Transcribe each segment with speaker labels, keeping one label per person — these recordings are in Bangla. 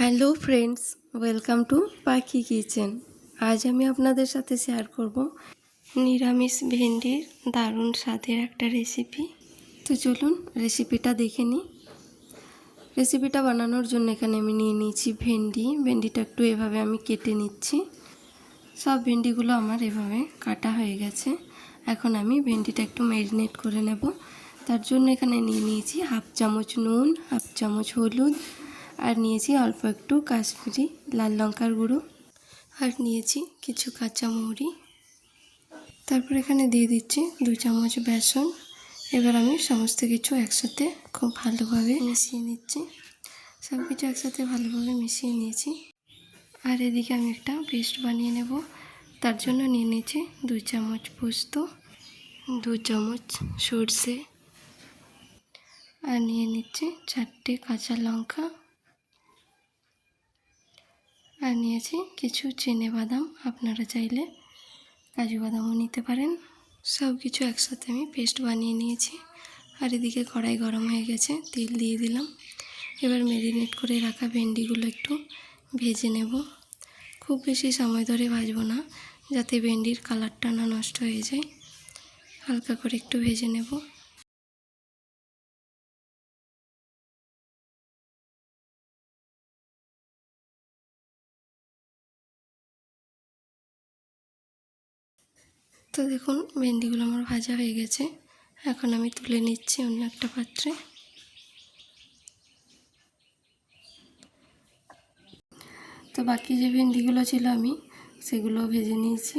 Speaker 1: Hello friends, welcome to Pakhi kitchen. আজ আমি আপনাদের সাথে শেয়ার করব নিরামিষ ভেন্ডির দারুণ স্বাদের একটা রেসিপি তো চলুন রেসিপিটা দেখে নিই। রেসিপিটা বানানোর জন্য এখানে আমি নিয়ে নিয়েছি ভেন্ডি। ভেন্ডিটা একটু এভাবে আমি কেটে নিচ্ছি। সব ভেন্ডিগুলো আমার এভাবে কাটা হয়ে গেছে। এখন আমি ভেন্ডিটা একটু ম্যারিনেট করে নেব। তার জন্য এখানে নিয়ে নিয়েছি হাফ চামচ নুন, হাফ চামচ হলুদ আর নিয়েছি অল্প একটু কাশ্মীরি লাল লঙ্কার গুঁড়ো। আর নিয়েছি কিছু কাঁচা মৌরি তারপর এখানে দিয়ে দিচ্ছি দু চামচ বেসন। এবার আমি সমস্ত কিছু একসাথে খুব ভালোভাবে মিশিয়ে নিচ্ছি। সব কিছু একসাথে ভালোভাবে মিশিয়ে নিয়েছি। আর এদিকে আমি একটা পেস্ট বানিয়ে নেব। তার জন্য নিয়ে নিয়েছি দু চামচ পোস্ত, দু চামচ সর্ষে। আর নিয়ে নিচ্ছি চারটে কাঁচা লঙ্কা। আর নিয়েছি কিছু চিনে বাদাম, আপনারা চাইলে কাজু বাদামও নিতে পারেন। সব কিছু একসাথে আমি পেস্ট বানিয়ে নিয়েছি। আর এদিকে কড়াই গরম হয়ে গেছে, তেল দিয়ে দিলাম। এবার ম্যারিনেট করে রাখা ভেন্ডিগুলো একটু ভেজে নেব। খুব বেশি সময় ধরে ভাজবো না, যাতে ভেন্ডির কালারটা না নষ্ট হয়ে যায়। হালকা করে একটু ভেজে নেব। তো দেখুন, ভেন্ডিগুলো আমার ভাজা হয়ে গেছে। এখন আমি তুলে নিচ্ছি অন্য একটা পাত্রে। তো বাকি যে ভেন্ডিগুলো ছিল আমি, সেগুলো ভেজে নিয়েছি।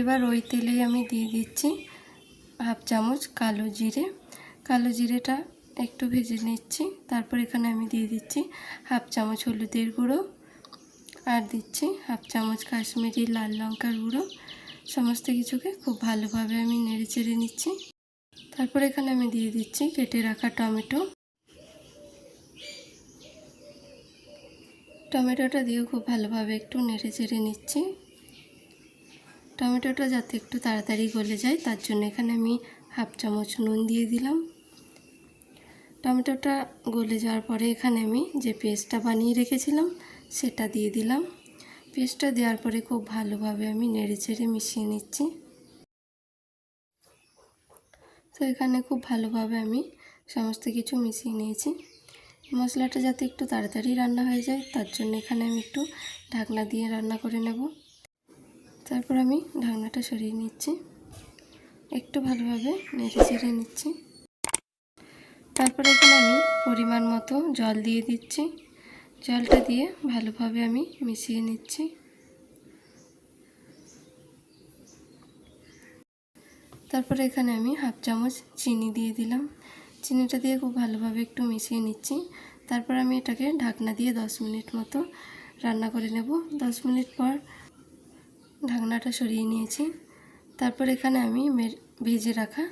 Speaker 1: এবার ওই তেলেই আমি দিয়ে দিচ্ছি হাফ চামচ কালো জিরে। কালো জিরেটা একটু ভেজে নিচ্ছি। তারপর এখানে আমি দিয়ে দিচ্ছি হাফ চামচ হলুদের গুঁড়ো। আর দিচ্ছি হাফ চামচ কাশ্মীরি লাল লঙ্কার গুঁড়ো। সমস্ত কিছুকে খুব ভালোভাবে আমি নেড়ে চেড়ে নিচ্ছি। তারপর এখানে আমি দিয়ে দিচ্ছি কেটে রাখা টমেটো। টমেটোটা দিয়েও খুব ভালোভাবে একটু নেড়ে চেড়ে নিচ্ছি। টমেটোটা যাতে একটু তাড়াতাড়ি গলে যায়, তার জন্য এখানে আমি হাফ চামচ নুন দিয়ে দিলাম। টমেটোটা গলে যাওয়ার পরে এখানে আমি যে পেস্টটা বানিয়ে রেখেছিলাম, সেটা দিয়ে দিলাম। পেস্টটা দেওয়ার পরে খুব ভালোভাবে আমি নেড়ে চেড়ে মিশিয়ে নিচ্ছি। তো এখানে খুব ভালোভাবে আমি সমস্ত কিছু মিশিয়ে নিয়েছি। মশলাটা যাতে একটু তাড়াতাড়ি রান্না হয়ে যায়, তার জন্য এখানে আমি একটু ঢাকনা দিয়ে রান্না করে নেব। তারপর আমি ঢাকনাটা সরিয়ে নিচ্ছি। একটু ভালোভাবে নেড়ে চেড়ে নিচ্ছি। তারপরে এখানে আমি পরিমাণ মতো জল দিয়ে দিচ্ছি। জলটা দিয়ে ভালোভাবে আমি মিশিয়ে নিচ্ছি। তারপরে এখানে আমি হাফ চামচ চিনি দিয়ে দিলাম। চিনিটা দিয়ে খুব ভালোভাবে একটু মিশিয়ে নিচ্ছি। তারপর আমি এটাকে ঢাকনা দিয়ে দশ মিনিট মতো রান্না করে নেব। দশ মিনিট পর ঢাকনাটা সরিয়ে নিয়েছি। তারপর এখানে আমি ভেজে রাখা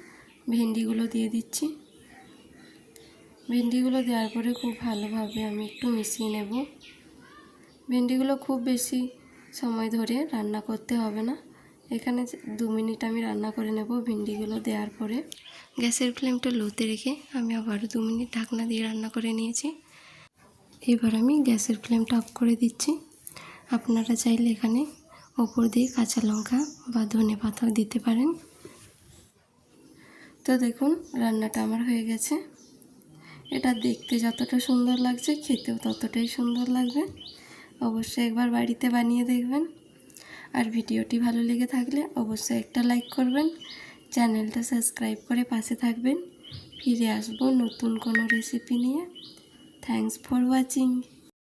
Speaker 1: ভেন্ডিগুলো দিয়ে দিচ্ছি। ভেন্ডিগুলো দেওয়ার পরে খুব ভালোভাবে আমি একটু মিশিয়ে নেব। ভেন্ডিগুলো খুব বেশি সময় ধরে রান্না করতে হবে না। এখানে দু মিনিট আমি রান্না করে নেব ভেন্ডিগুলো দেওয়ার পরে। গ্যাসের ফ্লেমটা লোতে রেখে আমি আবারও দু মিনিট ঢাকনা দিয়ে রান্না করে নিয়েছি। এবার আমি গ্যাসের ফ্লেমটা অফ করে দিচ্ছি। আপনারা চাইলে এখানে ওপর দিয়ে কাঁচা লঙ্কা বা ধনে পাতাও দিতে পারেন। তো দেখুন, রান্নাটা আমার হয়ে গেছে। এটা দেখতে যতটা সুন্দর লাগছে, খেতেও ততটাই সুন্দর লাগবে। অবশ্যই একবার বাড়িতে বানিয়ে দেখবেন। আর ভিডিওটি ভালো লেগে থাকলে অবশ্যই একটা লাইক করবেন, চ্যানেলটা সাবস্ক্রাইব করে পাশে থাকবেন। ফিরে আসব নতুন কোনো রেসিপি নিয়ে। Thanks for watching